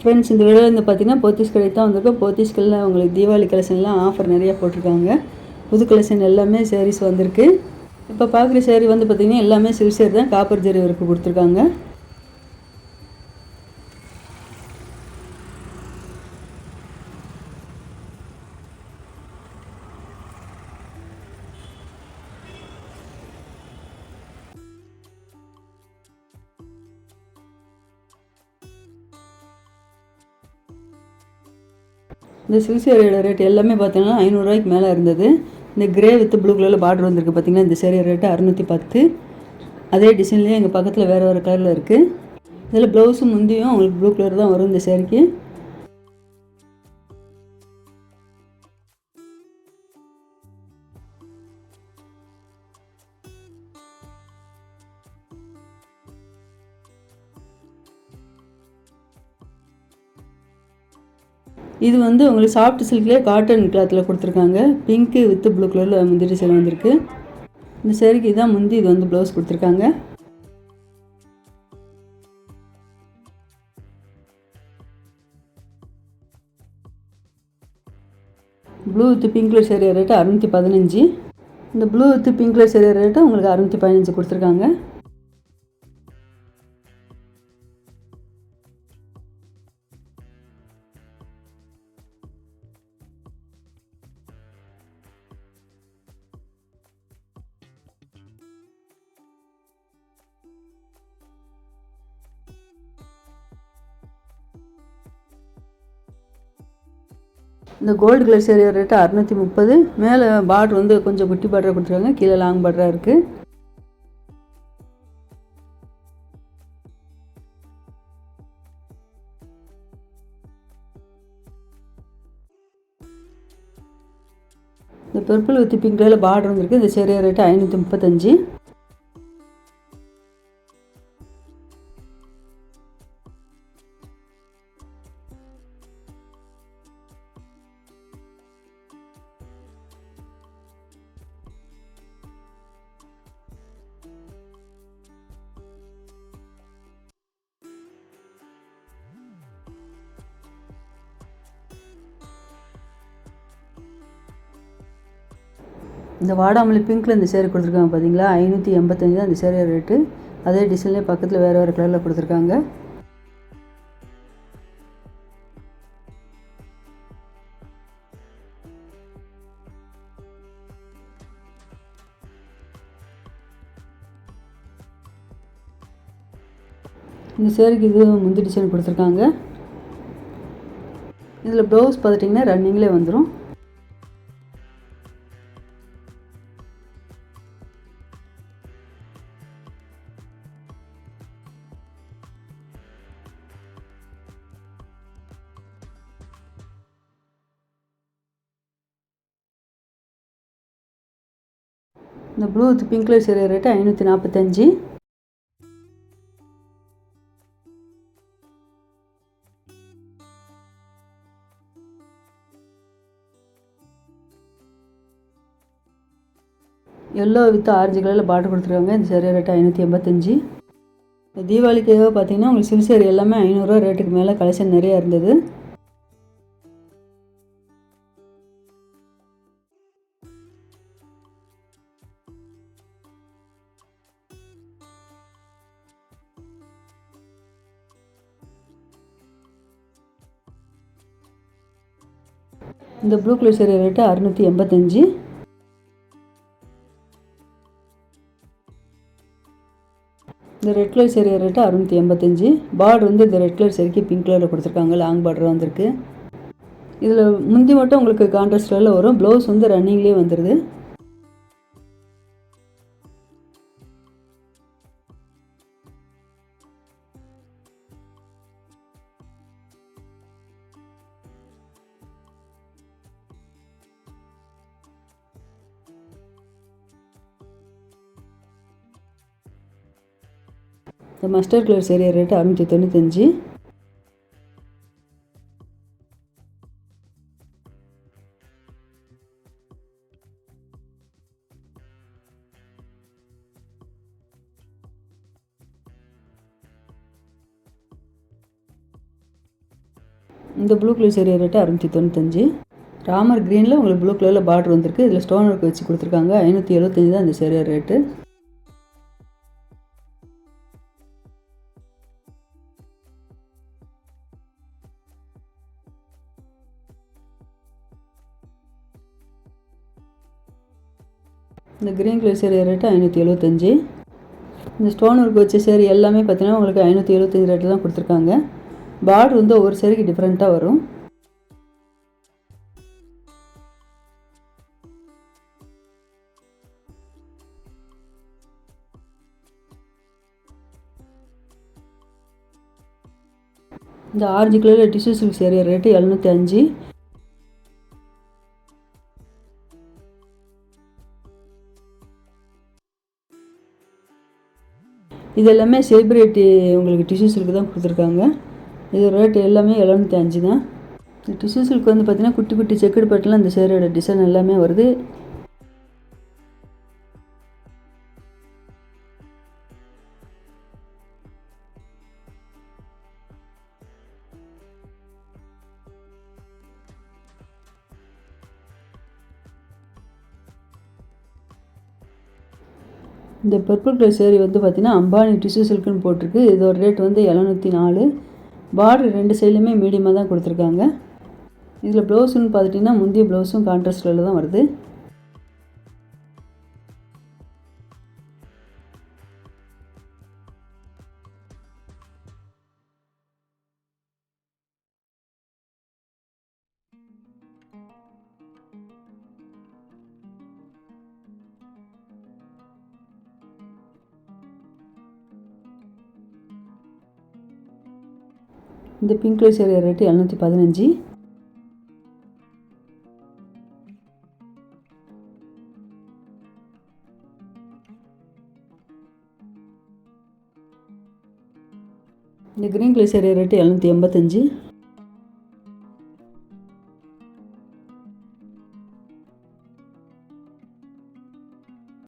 Friends இந்த video வந்து பார்த்தீங்கன்னா போத்தீஸ் கடை தான் வந்திருக்கோம் போத்தீஸ் கடையில் உங்களுக்கு தீபாவளி கலெக்ஷன்லாம் ஆஃபர் நிறையா போட்டிருக்காங்க. புது கலெக்ஷன் எல்லாமே சாரீஸ் வந்திருக்கு. இப்போ பார்க்குற சேரீ வந்து பார்த்தீங்கன்னா எல்லாமே சில் சேர் தான் காப்பர் ஜெரி ஒர்க்கு கொடுத்துருக்காங்க. இந்த சில்க் சேரீயோட ரேட் எல்லாமே பார்த்தீங்கன்னா ஐநூறுரூவாய்க்கு மேலே இருந்தது. இந்த கிரே வித் ப்ளூ கலரில் பார்டர் வந்திருக்கு பார்த்தீங்கன்னா இந்த சேரீ ரேட்டு அறுநூற்றி பத்து. அதே டிசைன்லேயே எங்கள் பக்கத்தில் வேறு வேறு கலரில் இருக்குது இதில் ப்ளவுஸும் முந்தியும் உங்களுக்கு ப்ளூ கலர் தான் வரும் இந்த சேரீக்கு. இது வந்து உங்களுக்கு சாஃப்ட் சில்க்லேயே காட்டன் கிளாத்தில் கொடுத்துருக்காங்க. பிங்க்கு வித் ப்ளூ கலரில் முந்தி டிசைன் வந்திருக்கு. இந்த சேரீக்கு தான் முந்தி இது வந்து ப்ளவுஸ் கொடுத்துருக்காங்க. Blue with pink colour sari rate அறுநூற்றி பதினஞ்சு. இந்த blue with pink colour sari rate உங்களுக்கு அறுநூற்றி பதினஞ்சு கொடுத்துருக்காங்க. இந்த கோல்டு கலர் சேரீ ரேட்டு அறுநூற்றி முப்பது. மேலே பார்டர் வந்து கொஞ்சம் குட்டி பார்டராக கொடுத்துருக்காங்க. கீழே லாங் பார்டராக இருக்குது இந்த பர்பிள் வித் பிங்க் கலரில் பார்டர் வந்திருக்கு. இந்த சேரீ ரேட்டு ஐநூற்றி முப்பத்தஞ்சு. இந்த வாடாமல்லி பிங்க்கில் இந்த சேரீ கொடுத்துருக்காங்க பார்த்தீங்களா ஐநூற்றி எண்பத்தஞ்சு தான் இந்த சேரீ ரேட்டு அதே டிசைன்லேயே பக்கத்தில் வேறு வேறு கலரில் கொடுத்துருக்காங்க. இந்த சேரீக்கு இது முந்தி டிசைன் கொடுத்துருக்காங்க. இதில் ப்ளவுஸ் பார்த்துட்டிங்கன்னா ரன்னிங்லேயே வந்துடும் இந்த blue with pink colour sari rate ஐநூற்றி நாற்பத்தஞ்சு எல்லோ வித் ஆரஞ்சு கலரில் பார்டர் கொடுத்துருக்காங்க. இந்த சேரீ ரேட்டு ஐநூற்றி எண்பத்தஞ்சு. இந்த தீபாவளிக்காக பார்த்தீங்கன்னா உங்களுக்கு சிறு சேரீ எல்லாமே ஐநூறுரூவா ரேட்டுக்கு மேலே கலெக்ஷன் நிறையா இருந்தது. இந்த ப்ளூ கலர் சேரீ ரேட்டு அறுநூற்றி எண்பத்தஞ்சு. இந்த ரெட் கலர் சேரீ ரேட்டு அறுநூற்றி எண்பத்தஞ்சு. பார்டர் வந்து இந்த ரெட் கலர் சேரீக்கு பிங்க் கலரில் கொடுத்துருக்காங்க. லாங் பார்டர் வந்திருக்கு. இதில் முந்தி மட்டும் உங்களுக்கு கான்ட்ராஸ்ட் கலரில் வரும். ப்ளவுஸ் வந்து ரன்னிங்லேயே வந்துடுது இந்த மஸ்டர்ட் கலர் சேரீ ரேட்டு அறுநூற்றி தொண்ணூத்தஞ்சு. இந்த ப்ளூ கலர் சேரீ ரேட்டு அறுநூற்றி தொண்ணூத்தஞ்சு. ராமர் க்ரீனில் உங்களுக்கு ப்ளூ கலரில் பார்டர் வந்திருக்கு. இதில் ஸ்டோன் ஒர்க் வச்சு கொடுத்துருக்காங்க. ஐநூற்றி எழுபத்தஞ்சு தான் இந்த சேரீ ரேட்டு இந்த க்ரீன் கலர் சேரீ ரேட்டு ஐநூற்றி எழுபத்தஞ்சி இந்த ஸ்டோன் ஒர்க் வச்ச சேரீ எல்லாமே பார்த்தீங்கன்னா உங்களுக்கு ஐநூற்றி எழுபத்தஞ்சு ரேட்டில் தான் கொடுத்துருக்காங்க. பார்டர் வந்து ஒவ்வொரு சேரீக்கு டிஃப்ரெண்ட்டாக வரும். இந்த ஆரஞ்சு கலரில் டிஷ்யூ சில்க் சேரீ ரேட்டு எழுநூற்றி அஞ்சு. இது எல்லாமே சேப்ரேட்டி உங்களுக்கு டிஷ்யூ தான் கொடுத்துருக்காங்க. இது ரேட்டு எல்லாமே எழுநூற்றி அஞ்சு தான். இந்த டிஷ்யூ சில்க் வந்து பார்த்திங்கன்னா குட்டி குட்டி செக்குடு பட்டெலாம் இந்த சேரோட டிசைன் எல்லாமே வருது. இந்த பர்பிள் கலர் சேரீ வந்து பார்த்திங்கன்னா அம்பானி டிஷ்யூ சில்க்குன்னு போட்டிருக்கு. இதோட ரேட் வந்து எழுநூற்றி நாலு. பார்டர் ரெண்டு சைட்லையுமே மீடியமாக தான் கொடுத்துருக்காங்க. இதில் ப்ளவுஸுன்னு பார்த்துட்டிங்கன்னா முந்தைய ப்ளவுஸும் கான்ட்ராஸ்ட் தான் வருது. இந்த பிங்க் கலர் ஏரியா ரேட்டு எழுநூற்றி பதினஞ்சு. இந்த க்ரீன் கலர் ஏரியா ரேட்டு எழுநூற்றி எண்பத்தஞ்சு.